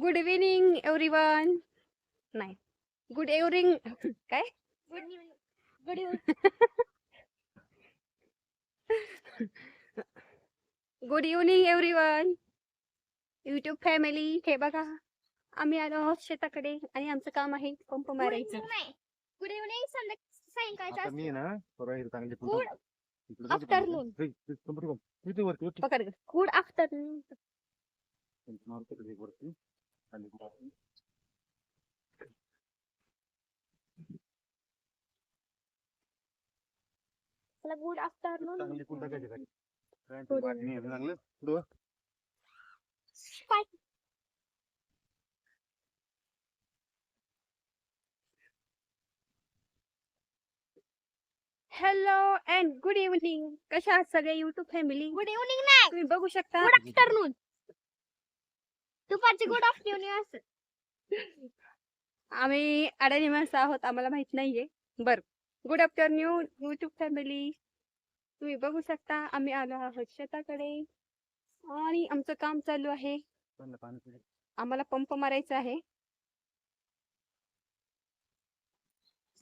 Good evening everyone नाही. Good evening काय? Good good evening everyone YouTube family हे बघा. आम्ही आलो आहोत शेताकडे आणि आमचं काम आहे पंप मारायचं. नाही. गुड इव्हनिंग सायंकाळचं मी ना पकड ग. गुड आफ्टरनून मारतो कधी वरती खाली मारतो. गुड आफ्टरनून चांगली कुंड टाकायची खाली काय ते वाटणी आहे चांगलं पुढं हॅलो अँड गुड इव्हनिंग कशा आहात सगळे युट्यूब फॅमिली गुड इव्हनिंग नाही तुम्ही बघू शकता? गुड आफ्टरनून दुपारची गुड आफ्टरनून असं. आम्ही अडाणी माणसं आहोत आम्हाला माहीत नाहीये. बर गुड आफ्टरनून युट्यूब फॅमिली तुम्ही बघू शकता आम्ही आलो आहोत शेताकडे. आणि आमचं काम चालू आहे. आम्हाला पंप मारायचा आहे.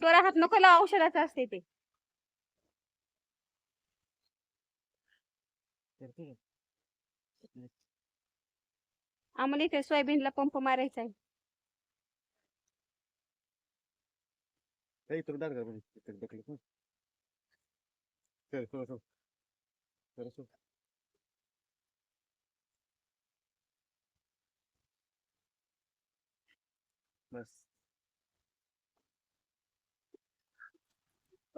स्वरा हात नको लावा, औषधाचं असते ते? आम्हाला इथे सोयाबीनला पंप मारायचा आहे. म्हणजे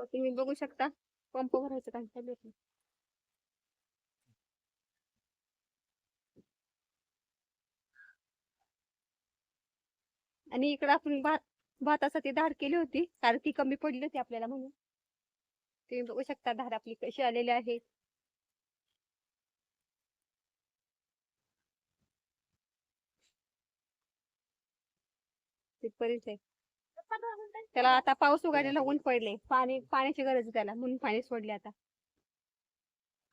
तुम्ही बघू शकता पंप भरायचं काम चालू आहे आणि इकडे आपण भात भातासाठी धाड केली होती. कारण ती कमी पडली होती आपल्याला म्हणून. तुम्ही बघू शकता धाड आपली कशी आलेली आहे. त्याला आता पाऊस उघडायला ऊन पडले. पाणी पाण्याची गरज त्याला. म्हणून पाणी सोडले आता.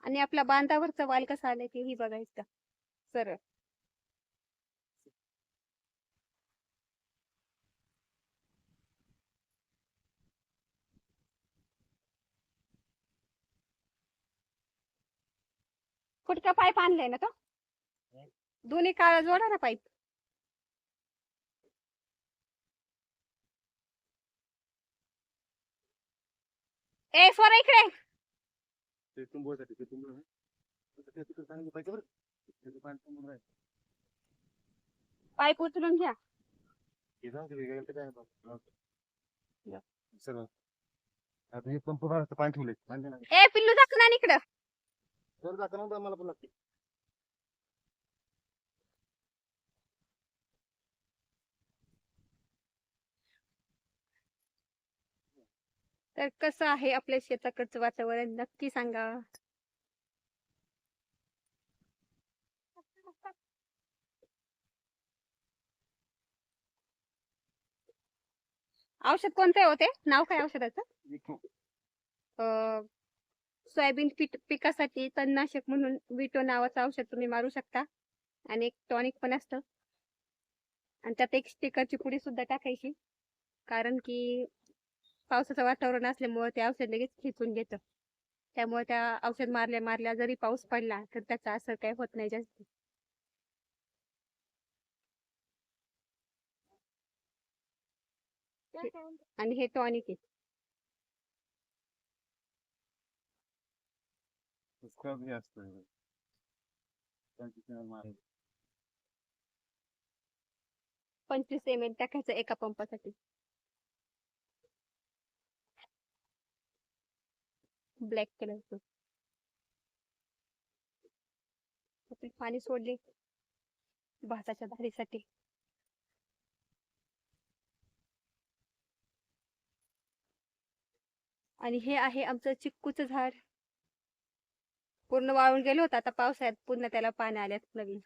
आणि आपल्या बांधावरचा वाल कसा आलाय तेही बघायचं. सरळ. कुठचा पाईप आणलाय ना तो? दोन्ही काळा जोडा ना पाईप. ए सोरा इकडे. पाईप उचलून घ्या. पंप पाणी देणार ए पिल्लू दाखव ना इकडं. तर जाता नव्हतं मला पण लागते. तर कसं आहे आपल्या शेताकडचं वातावरण? नक्की सांगा. औषध कोणते होते नाव काय औषधाचं? सोयाबीन पिकासाठी तणनाशक म्हणून विटो नावाचं औषध तुम्ही मारू शकता. आणि एक टॉनिक पण असतं. आणि त्यात एक स्टिकरची पुडी सुद्धा टाकायची. कारण की पावसाचं वातावरण असल्यामुळे ते औषध लगेच खेचून घेतं. त्यामुळे त्या औषध मारल्या मारल्या जरी पाऊस पडला तर त्याचा असर काही होत नाही जास्त. आणि हे टॉनिक आहे. स्क्रब हे पंचवीस एम एल टाकायचं एका पंपासाठी. ब्लॅक कलरचं आपण पाणी सोडले. भाताच्या धारीसाठी. आणि हे आहे आमचं चिक्कूचं झाड. पूर्ण वाळून गेलो होतं. आता पावसाळ्यात पुन्हा त्याला पाणी आल्यात नवीन.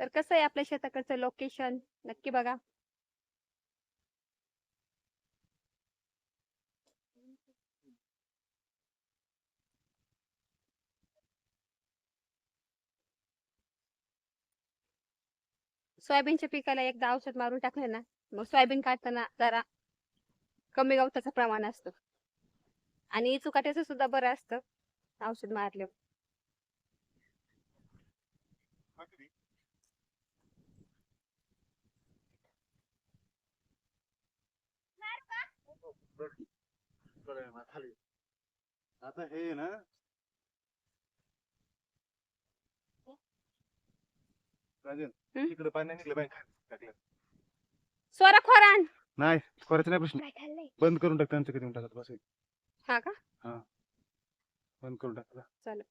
तर कसं आहे आपल्या शेताकडचं लोकेशन नक्की बघा. सोयाबीनच्या पिकाला एकदा औषध मारून टाकलं ना मग सोयाबीन काढताना जरा कमी गवताचं प्रमाण असतं. आणि चुकाट्याचं सुद्धा बरं असतं. औषध मारले बरं, मग खाली. आता हे ना? इकडे पाणी नाही निघलं स्वरा खोरान. नाही करायचं नाही प्रश्न. बंद करून टाक त्यांचं कधी टाकत बस हा का? बंद करून टाकला चालेल.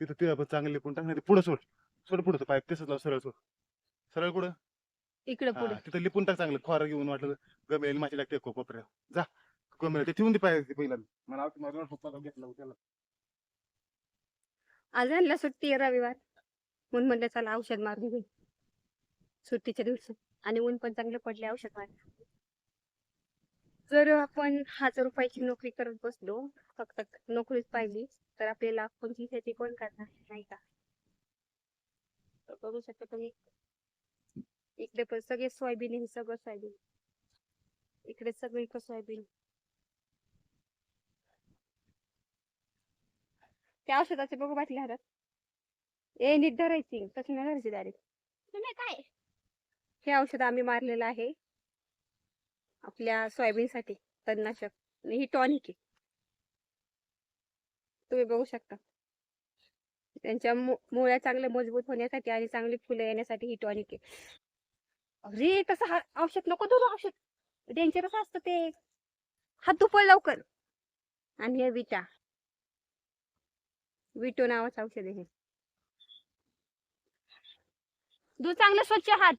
तिथं ते आपण चांगले लिपून टाक नाही पुढे सोड. सोड पुढे पाईप तसंच लाव सरळ सोड. सरळ पुढं इकडे हा, पुढे. तिथं लिपून टाक चांगलं. खोर घेऊन वाटलं गमेल माशी टाकते कोपऱ्या जा. गमेल ते ठेवून दे पाहिजे पहिला. मला आवडतं, माझा पप्पा घेतला त्याला. आज ह्यांना सुट्टी आहे रविवार. म्हणून म्हणलं चला औषध मारून घेऊ. सुट्टीच्या दिवशी. आणि ऊन पण चांगले पडले औषध मार जर आपण हजार रुपयाची नोकरी करत बसलो फक्त नोकरीच पाहिली तर आपल्याला कोणती शेती कोण करणार नाही का? तर बघू शकता तुम्ही. इकडे पण सगळे सोयाबीन हे सगळं सोयाबीन. इकडे सगळीकडे सोयाबीन. त्या औषधाचे बघू बाटली हातात ए नीट धरायची तशी नाही धरायची डायरेक्ट तुम्ही काय? हे औषध आम्ही मारलेलं आहे. आपल्या सोयाबीनसाठी तणनाशक. ही टॉनिक आहे. तुम्ही बघू शकता. त्यांच्या मुळ्या चांगल्या मजबूत होण्यासाठी आणि चांगली फुलं येण्यासाठी ही टॉनिक आहे. अरे तसं हा औषध नको धरू औषध. डेंजरस असतं ते? हात दुपळ लवकर. आणि हे विटा. विटो नावाचं औषध आहे दूध चांगलं स्वच्छ हात.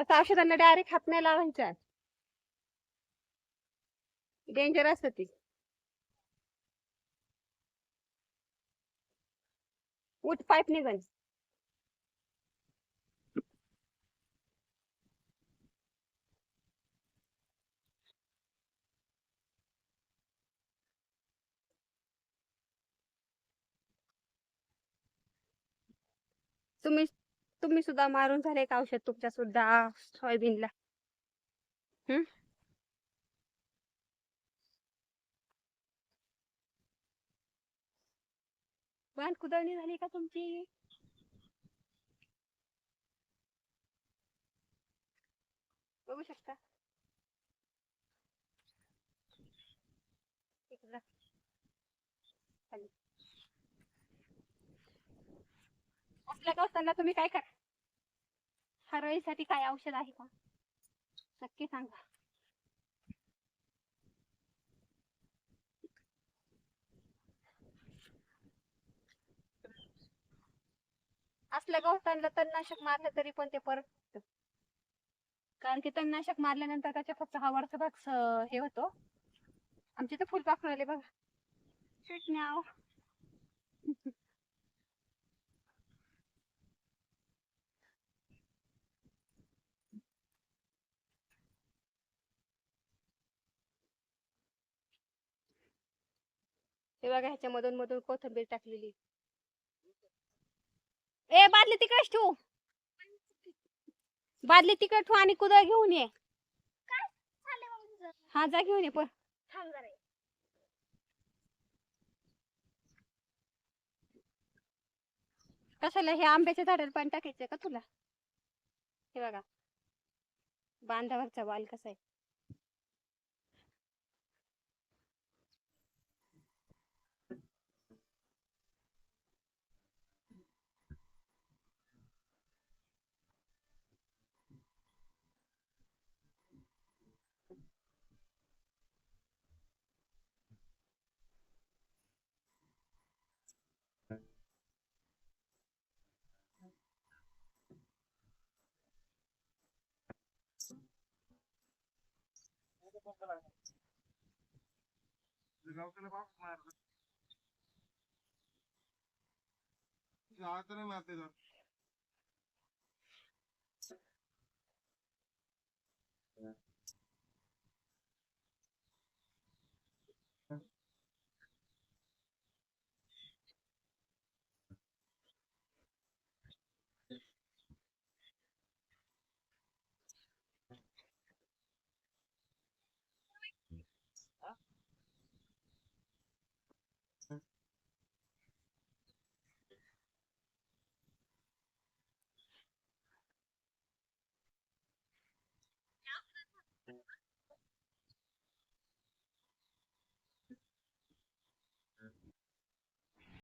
तसं औषधांना डायरेक्ट हात नाही लावायचा. डेंजर असत ती. उठ पाईप निघन. तुम्ही तुम्ही सुद्धा मारून झाले का औषध तुमच्या सुद्धा सोयाबीनला? हम्म वाहन कुदळणी झाली का तुमची? बघू शकता इकडं. खाली. असल्या गवतांना तुम्ही काय करा? हरळीसाठी काय औषध आहे का? नक्की सांगा. असल्या गवतांना तणनाशक मारलं तरी पण ते परत कारण की तणनाशक मारल्यानंतर त्याच्या फक्त हा वरचा भाग हे होतो. आमचे तर फुलपाखरू आले बघा. Shit हे बघा ह्याच्या मधून मधून कोथिंबीर टाकलेली. ए बादली तिकडेच ठेवू. बादली तिकडे ठेवू आणि कुदळ घेऊन ये? हा जा घेऊन ये पण. कशाला हे आंब्याच्या झाडाला पाणी टाकायचंय का तुला? हे बघा. बांधावरचा वाल कसा आहे. मारते जात.